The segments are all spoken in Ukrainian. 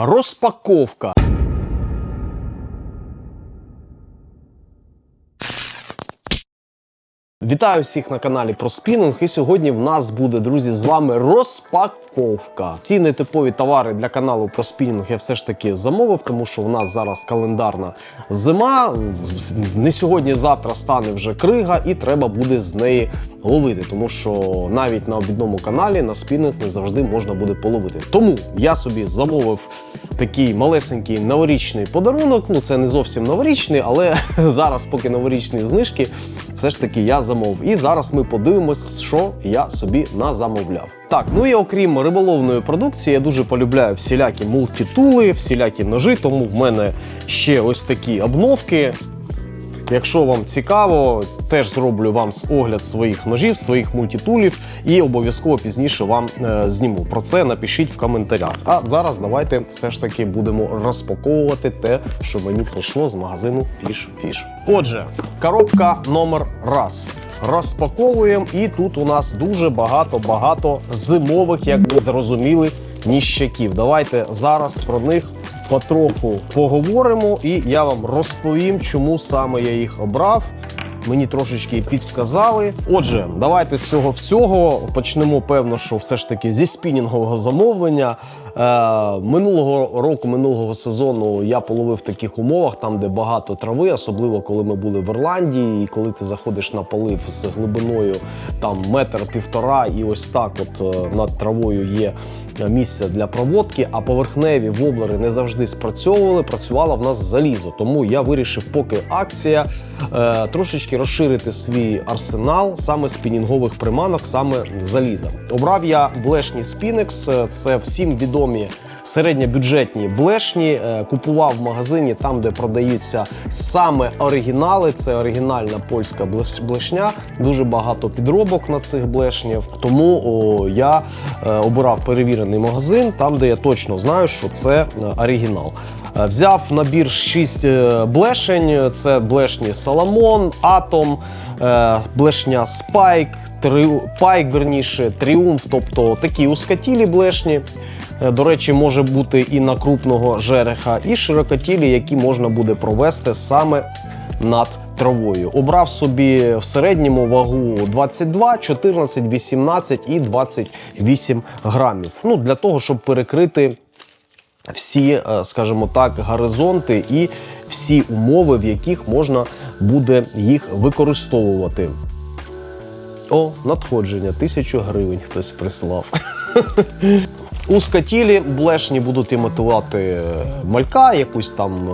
Розпаковка. Вітаю всіх на каналі про спінінг. І сьогодні в нас буде, друзі, з вами розпаковка. Ці нетипові товари для каналу про спінінг я все ж таки замовив, тому що в нас зараз календарна зима. Не сьогодні, завтра стане вже крига, і треба буде з неї ловити. Тому що навіть на обідному каналі на спінінг не завжди можна буде половити. Тому я собі замовив такий малесенький новорічний подарунок. Ну, це не зовсім новорічний, але зараз, поки новорічні знижки, все ж таки я замовив. І зараз ми подивимось, що я собі назамовляв. Так, ну і окрім риболовної продукції, я дуже полюбляю всілякі мультитули, всілякі ножи, тому в мене ще ось такі обновки. Якщо вам цікаво, теж зроблю вам огляд своїх ножів, своїх мультитулів і обов'язково пізніше вам е, зніму. Про це напишіть в коментарях. А зараз давайте все ж таки будемо розпаковувати те, що мені прийшло з магазину Fish Fish. Отже, коробка номер раз. Розпаковуємо, і тут у нас дуже багато-багато зимових, як ви зрозуміли, ніщаків. Давайте зараз про них потроху поговоримо, і я вам розповім, чому саме я їх обрав. Мені трошечки підсказали. Отже, давайте з цього всього почнемо. Певно, що все ж таки зі спінінгового замовлення. Е, минулого року, минулого сезону я половив в таких умовах, там де багато трави, особливо коли ми були в Ірландії, і коли ти заходиш на полив з глибиною там метр півтора, і ось так, от е, над травою є місце для проводки. А поверхневі воблери не завжди спрацьовували. Працювало в нас залізо. Тому я вирішив, поки акція, е, трошечки розширити свій арсенал саме спінінгових приманок, саме заліза. Обрав я блешні Spinex, це всім відомі середньобюджетні блешні. Е, Купував в магазині там, де продаються саме оригінали. Це оригінальна польська блешня. Дуже багато підробок на цих блешнів. Тому о, я е, обирав перевірений магазин, там, де я точно знаю, що це е, оригінал. Е, Взяв набір 6 блешень. Це блешні Соломон, Атом, блешня Спайк, Пайк, верніше, Тріумф, тобто такі ускатілі блешні. Е, До речі, може бути і на крупного жереха, і широкотілі, які можна буде провести саме над травою. Обрав собі в середньому вагу 22, 14, 18 і 28 грамів. Ну, для того, щоб перекрити всі, е, скажімо так, горизонти і всі умови, в яких можна буде їх використовувати. О, надходження, тисячу гривень хтось прислав. У скатілі блешні будуть імітувати е, малька, якусь там е,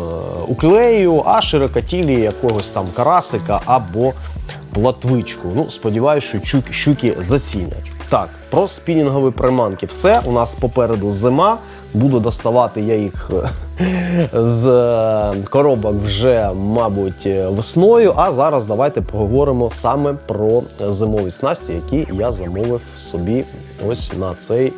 уклею, а широкотілі якогось там карасика або платвичку. Ну, сподіваюся, що щуки зацінять. Так, про спінінгові приманки. Все у нас попереду зима. Буду доставати я їх е, з е, коробок вже, мабуть, е, весною. А зараз давайте поговоримо саме про зимові снасті, які я замовив собі ось на цей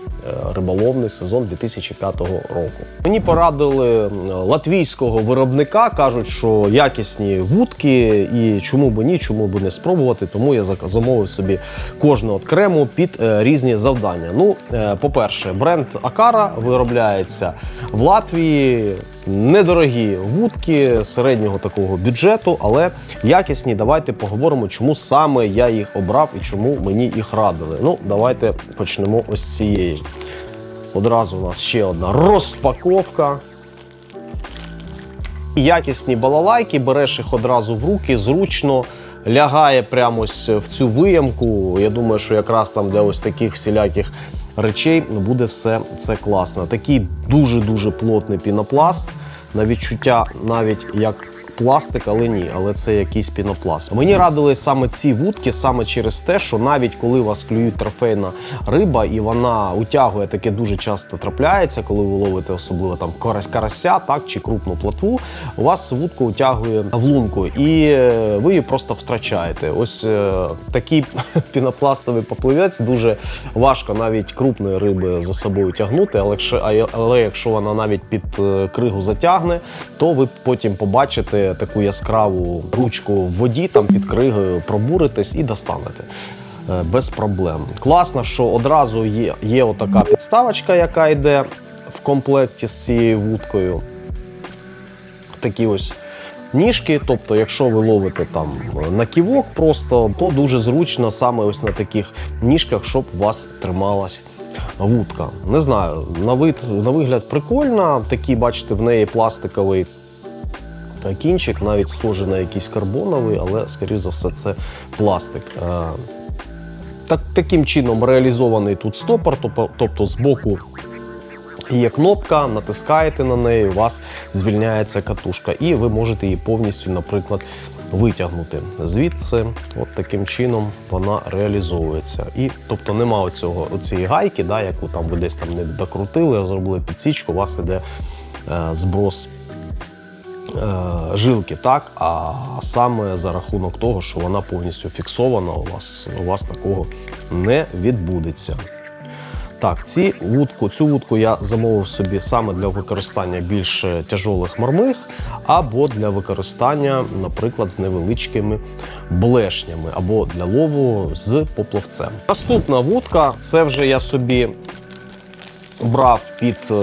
риболовний сезон 2005 року. Мені порадили латвійського виробника, кажуть, що якісні вудки, і чому б ні, чому б не спробувати. Тому я замовив собі кожну окрему під е, різні завдання. Ну, е, по-перше, бренд Акара виробляється в Латвії. Недорогі вудки середнього такого бюджету, але якісні. Давайте поговоримо, чому саме я їх обрав і чому мені їх радили. Ну, давайте почнемо ось цієї. Одразу у нас ще одна розпаковка. Якісні балалайки, береш їх одразу в руки, зручно. Лягає прямо ось в цю виямку. Я думаю, що якраз там для ось таких всіляких речей буде все це класно. Такий дуже-дуже плотний пінопласт. На відчуття навіть як пластик, але ні, але це якийсь пінопласт. Мені радили саме ці вудки, саме через те, що навіть коли вас клюють трофейна риба і вона утягує, таке дуже часто трапляється, коли ви ловите особливо там карася, так чи крупну платву, у вас вудку утягує в лунку, і е, ви її просто втрачаєте. Ось е, такий пінопластовий поплавець дуже важко навіть крупної риби за собою тягнути, але якщо, але якщо вона навіть під е, кригу затягне, то ви потім побачите таку яскраву ручку в воді, там під кригою пробуритесь і достанете. Без проблем. Класно, що одразу є, є отака підставочка, яка йде в комплекті з цією вудкою. Такі ось ніжки. Тобто, якщо ви ловите там на ківок просто, то дуже зручно саме ось на таких ніжках, щоб у вас трималась вудка. Не знаю, на вид на вигляд прикольна. Такий, бачите, в неї пластиковий кінчик, навіть схожий на якийсь карбоновий, але, скоріш за все, це пластик. Так, таким чином реалізований тут стопор, тобто, тобто збоку є кнопка, натискаєте на неї, у вас звільняється катушка, і ви можете її повністю, наприклад, витягнути звідси. От таким чином вона реалізовується. І тобто нема оцього, оцієї гайки, да, яку там ви десь там не докрутили, зробили підсічку, у вас іде е, зброс. Е, Жилки, так, а саме за рахунок того, що вона повністю фіксована, у вас у вас такого не відбудеться. Так, ці вудку, цю вудку я замовив собі саме для використання більш тяжолих мормих, або для використання, наприклад, з невеличкими блешнями, або для лову з поплавцем. Наступна вудка це вже я собі брав під е,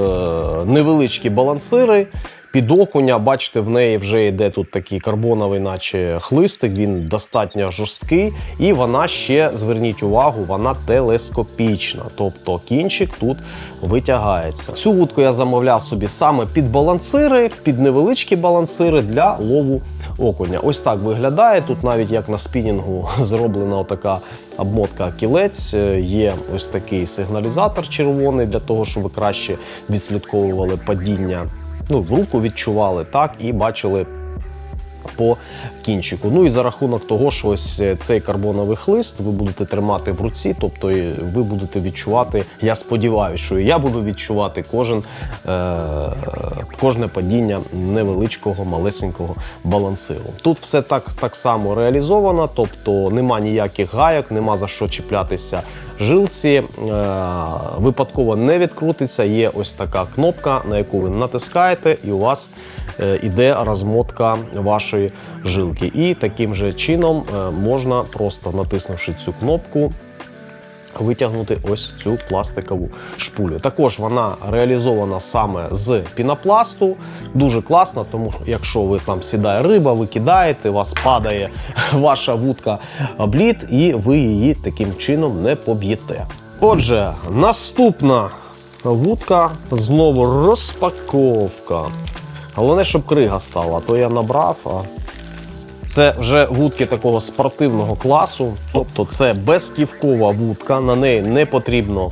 невеличкі балансири. Під окуня, бачите, в неї вже йде тут такий карбоновий, наче хлистик, він достатньо жорсткий, і вона ще, зверніть увагу, вона телескопічна. Тобто кінчик тут витягається. Цю вудку я замовляв собі саме під балансири, під невеличкі балансири для лову окуня. Ось так виглядає. Тут навіть як на спінінгу зроблена така обмотка кілець. Е, Є ось такий сигналізатор червоний для того, щоб ви краще відслідковували падіння ну, в руку відчували так і бачили по кінчику. Ну і за рахунок того, що ось е, цей карбоновий хлист ви будете тримати в руці, тобто ви будете відчувати, я сподіваюся, що я буду відчувати кожен, е, кожне падіння невеличкого, малесенького балансиру. Тут все так, так само реалізовано, тобто нема ніяких гайок, нема за що чіплятися жилці, е, випадково не відкрутиться. Є ось така кнопка, на яку ви натискаєте, і у вас е, іде розмотка вашої жилки. І таким же чином е, можна просто натиснувши цю кнопку. Витягнути ось цю пластикову шпулю. Також вона реалізована саме з пінопласту. Дуже класно, тому що якщо ви там сідає риба, ви кидаєте, у вас падає ваша вудка об лід, і ви її таким чином не поб'єте. Отже, наступна вудка знову розпаковка. Головне, щоб крига стала, то я набрав. а це вже вудки такого спортивного класу, тобто це безківкова вудка, на неї не потрібно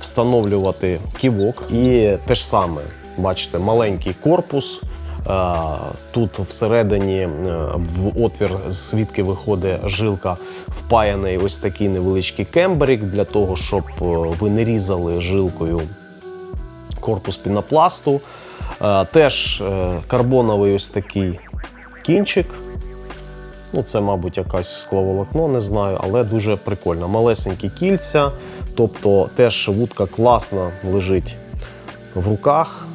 встановлювати ківок. І те ж саме, бачите, маленький корпус. Е, Тут всередині е, в отвір, звідки виходить жилка, впаяний ось такий невеличкий кемберик для того, щоб е, ви не різали жилкою корпус пінопласту. Теж карбоновий ось такий кінчик. Ну, це, мабуть, якась скловолокно, не знаю, але дуже прикольно. Малесенькі кільця, тобто теж вудка класно лежить в руках.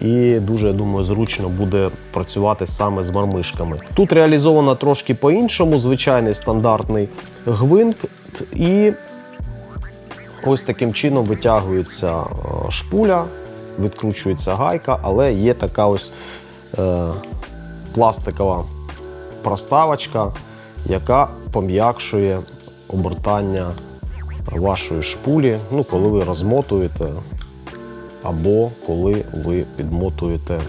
І дуже, я думаю, зручно буде працювати саме з мармишками. Тут реалізовано трошки по-іншому, звичайний стандартний гвинт, і ось таким чином витягується е, шпуля, відкручується гайка, але є така ось е, пластикова проставочка, яка пом'якшує обертання вашої шпулі, ну, коли ви розмотуєте, або коли ви підмотуєте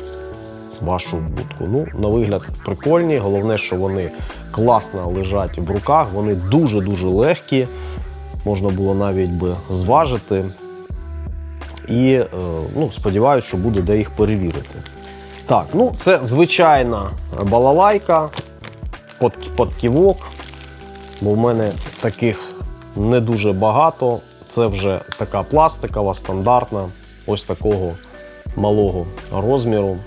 вашу будку. Ну, на вигляд прикольні. Головне, що вони класно лежать в руках, вони дуже-дуже легкі. Можна було навіть би зважити. І е, ну, сподіваюся, що буде де їх перевірити. Так, ну це звичайна балалайка під, під ківок, бо в мене таких не дуже багато. Це вже така пластикова, стандартна, ось такого малого розміру.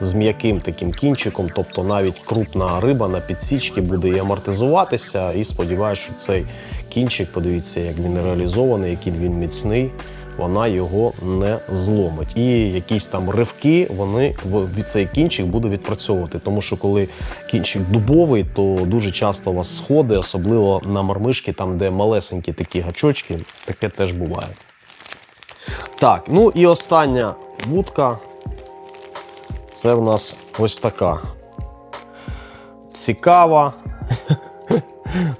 З м'яким таким кінчиком, тобто навіть крупна риба на підсічці буде і амортизуватися. І сподіваюся, що цей кінчик, подивіться, як він реалізований, який він міцний, вона його не зломить. І якісь там ривки вони від цей кінчик буде відпрацьовувати. Тому що коли кінчик дубовий, то дуже часто у вас сходи, особливо на мармишки, там де малесенькі такі гачочки, таке теж буває. Так, ну і остання вудка. Це в нас ось така. Цікава.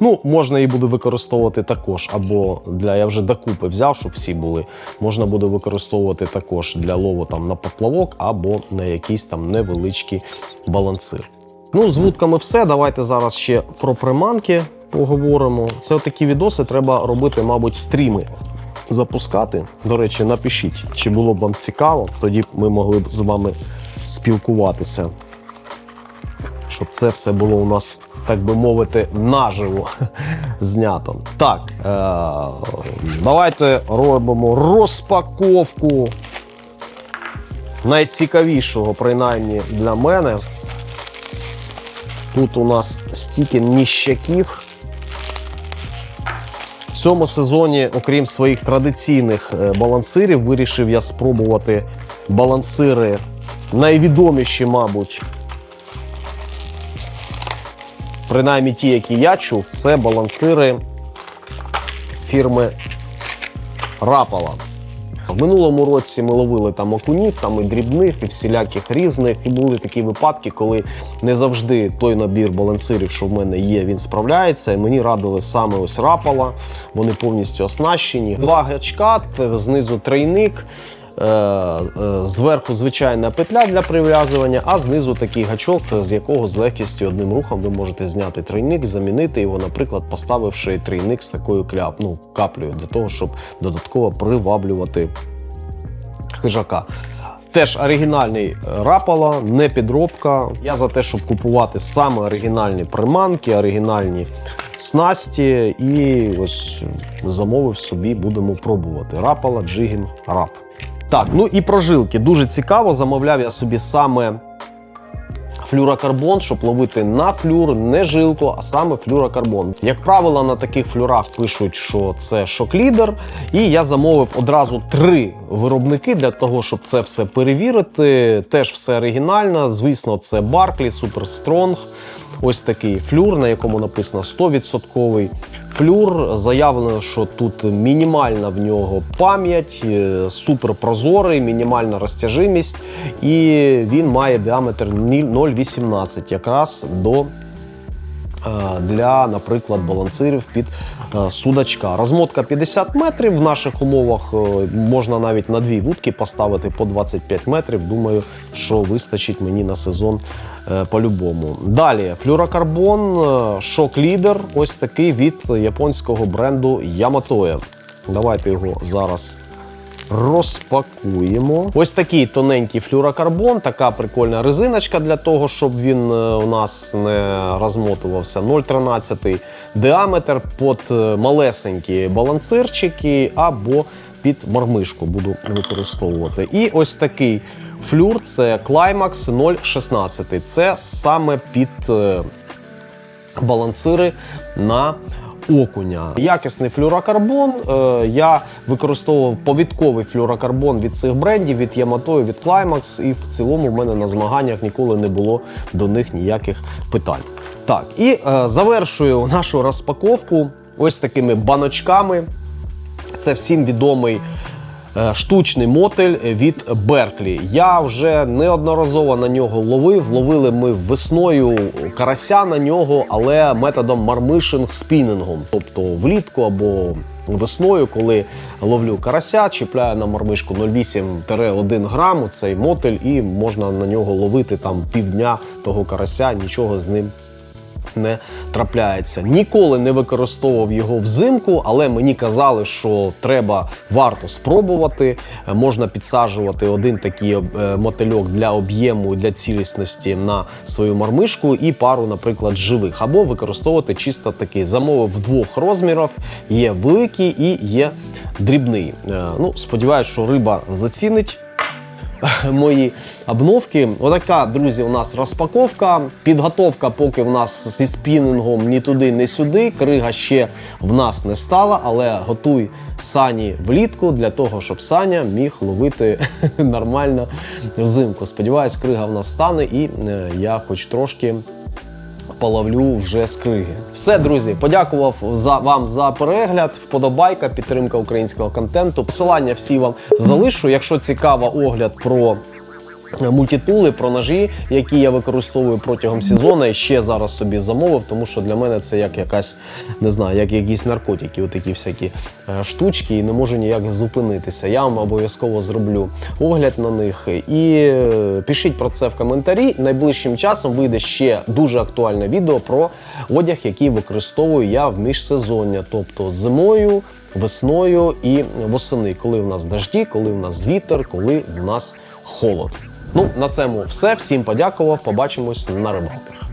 Ну, можна її буде використовувати також. Або для я вже докупи взяв, щоб всі були. Можна буде використовувати також для лову там на поплавок або на якийсь там невеличкий балансир. Ну, з вудками все. Давайте зараз ще про приманки поговоримо. Це такі відоси треба робити, мабуть, стріми запускати. До речі, напишіть, чи було б вам цікаво, тоді б ми могли б з вами спілкуватися. Щоб це все було у нас, так би мовити, наживо знято. Так, е- давайте робимо розпаковку найцікавішого, принаймні для мене. Тут у нас стільки ніщаків. В цьому сезоні, окрім своїх традиційних е, балансирів, вирішив я спробувати балансири найвідоміші, мабуть. Принаймні ті, які я чув, це балансири фірми Rapala. В минулому році ми ловили там окунів, там і дрібних, і всіляких різних. І були такі випадки, коли не завжди той набір балансирів, що в мене є, він справляється. І мені радили саме ось рапала. Вони повністю оснащені. Два гачка, знизу тройник. Е, е, Зверху звичайна петля для прив'язування, а знизу такий гачок, з якого з легкістю одним рухом ви можете зняти тройник, замінити його, наприклад, поставивши трійник з такою кляп, ну, каплею для того, щоб додатково приваблювати хижака. Теж оригінальний е, рапала, не підробка. Я за те, щоб купувати саме оригінальні приманки, оригінальні снасті. І ось замовив собі, будемо пробувати. Рапала, джигін, рап. Так, ну і прожилки. Дуже цікаво. Замовляв я собі саме флюрокарбон, щоб ловити на флюр, не жилку, а саме флюрокарбон. Як правило, на таких флюрах пишуть, що це шок-лідер. І я замовив одразу три виробники для того, щоб це все перевірити. Теж все оригінально. Звісно, це Barkley Super Strong. Ось такий флюр, на якому написано 100% флюр. Заявлено, що тут мінімальна в нього пам'ять, е, супер прозорий, мінімальна розтяжимість, і він має діаметр 0,18 якраз до. Е, Для, наприклад, балансирів під е, судачка. Розмотка 50 метрів. В наших умовах е, можна навіть на дві вудки поставити по 25 метрів. Думаю, що вистачить мені на сезон по-любому. Далі флюрокарбон, шок-лідер. Ось такий від японського бренду Yamatoe. Давайте його зараз розпакуємо. Ось такий тоненький флюрокарбон, така прикольна резиночка для того, щоб він е, у нас не розмотувався. 0,13 діаметр під е, малесенькі балансирчики або під мармишку буду використовувати. І ось такий флюр це Climax 0,16. Це саме під е, балансири на окуня. Якісний флюрокарбон. Е, я використовував повідковий флюрокарбон від цих брендів, від Yamato, від Climax, і в цілому в мене на змаганнях ніколи не було до них ніяких питань. Так, і е, завершую нашу розпаковку ось такими баночками. Це всім відомий штучний мотель від Берклі. Я вже неодноразово на нього ловив. Ловили ми весною карася на нього, але методом мармишинг спінінгом. Тобто влітку або весною, коли ловлю карася, чіпляю на мармишку 0,8-1 грам цей мотель, і можна на нього ловити там півдня того карася, нічого з ним не трапляється. Ніколи не використовував його взимку, але мені казали, що треба варто спробувати. Е, Можна підсаджувати один такий е, мотильок для об'єму для цілісності на свою мармишку і пару, наприклад, живих, або використовувати чисто такий замовив двох розмірах. Є великий і є дрібний. Е, Ну, сподіваюся, що риба зацінить мої обновки. Отака, друзі, у нас розпаковка. Підготовка поки в нас зі спінингом ні туди, ні сюди. Крига ще в нас не стала, але готуй сані влітку для того, щоб Саня міг ловити нормально взимку. Сподіваюсь, крига в нас стане, і е, я хоч трошки половлю вже з криги. Все, друзі, подякував за вам за перегляд. Вподобайка, підтримка українського контенту. Посилання всі вам залишу. Якщо цікаво огляд про. Мультитули про ножі, які я використовую протягом сезону, ще зараз собі замовив, тому що для мене це як якась не знаю, як якісь наркотики, отакі всякі е, штучки, і не можу ніяк зупинитися. Я вам обов'язково зроблю огляд на них. І е, пишіть про це в коментарі. Найближчим часом вийде ще дуже актуальне відео про одяг, який використовую я в міжсезоння, тобто зимою, весною і восени, коли в нас дожді, коли в нас вітер, коли в нас холод. Ну, на цьому все. Всім подякував. Побачимось на рибалках.